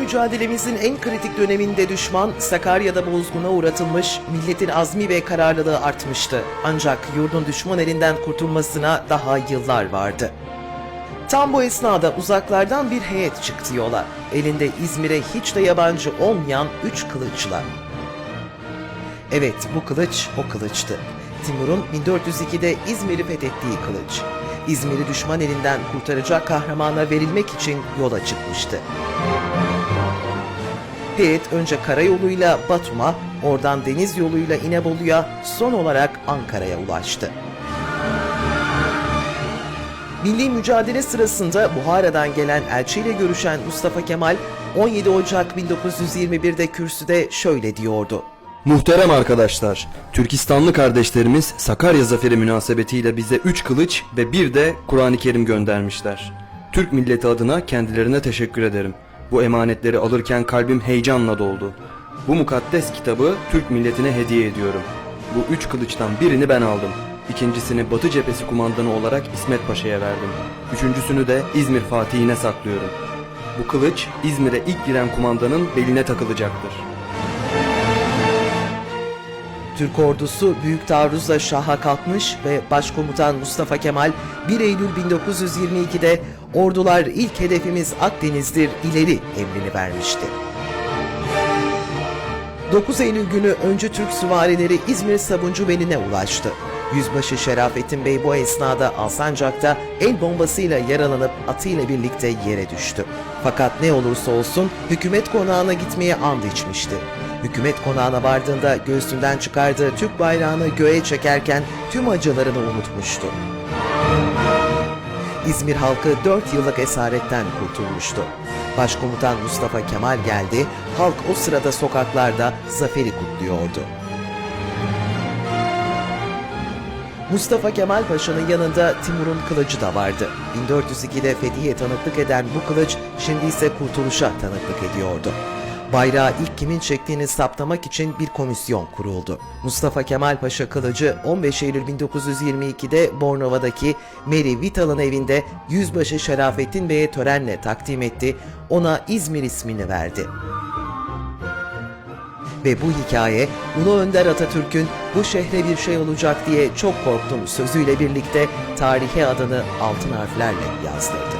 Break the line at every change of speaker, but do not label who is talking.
mücadelemizin en kritik döneminde düşman Sakarya'da bozguna uğratılmış, milletin azmi ve kararlılığı artmıştı. Ancak yurdun düşman elinden kurtulmasına daha yıllar vardı. Tam bu esnada uzaklardan bir heyet çıktı yola. Elinde İzmir'e hiç de yabancı olmayan üç kılıçla. Evet bu kılıç o kılıçtı. Timur'un 1402'de İzmir'i fethettiği kılıç. İzmir'i düşman elinden kurtaracak kahramana verilmek için yola çıkmıştı. Heyet önce karayoluyla Batum'a, oradan deniz yoluyla İnebolu'ya, son olarak Ankara'ya ulaştı. Milli mücadele sırasında Buhara'dan gelen elçiyle görüşen Mustafa Kemal 17 Ocak 1921'de kürsüde şöyle diyordu.
Muhterem arkadaşlar, Türkistanlı kardeşlerimiz Sakarya Zaferi münasebetiyle bize üç kılıç ve bir de Kur'an-ı Kerim göndermişler. Türk milleti adına kendilerine teşekkür ederim. Bu emanetleri alırken kalbim heyecanla doldu. Bu mukaddes kitabı Türk milletine hediye ediyorum. Bu üç kılıçtan birini ben aldım. İkincisini Batı Cephesi kumandanı olarak İsmet Paşa'ya verdim. Üçüncüsünü de İzmir Fatih'ine saklıyorum. Bu kılıç İzmir'e ilk giren kumandanın beline takılacaktır.
Türk ordusu büyük taarruzla şaha kalkmış ve Başkomutan Mustafa Kemal 1 Eylül 1922'de ordular ilk hedefimiz Akdeniz'dir ileri emrini vermişti. 9 Eylül günü öncü Türk süvarileri İzmir Sabuncu Beli'ne ulaştı. Yüzbaşı Şerafettin Bey bu esnada Alsancak'ta el bombasıyla yaralanıp atıyla birlikte yere düştü. Fakat ne olursa olsun hükümet konağına gitmeye and içmişti. Hükümet konağına vardığında göğsünden çıkardığı Türk bayrağını göğe çekerken tüm acılarını unutmuştu. İzmir halkı 4 yıllık esaretten kurtulmuştu. Başkomutan Mustafa Kemal geldi, halk o sırada sokaklarda zaferi kutluyordu. Mustafa Kemal Paşa'nın yanında Timur'un kılıcı da vardı. 1402'de Fethiye tanıklık eden bu kılıç şimdi ise kurtuluşa tanıklık ediyordu. Bayrağı ilk kimin çektiğini saptamak için bir komisyon kuruldu. Mustafa Kemal Paşa kılıcı 15 Eylül 1922'de Bornova'daki Mary Vital'ın evinde Yüzbaşı Şerafettin Bey'e törenle takdim etti, ona İzmir ismini verdi. Ve bu hikaye Ulu Önder Atatürk'ün bu şehre bir şey olacak diye çok korktum sözüyle birlikte tarihe adını altın harflerle yazdırdı.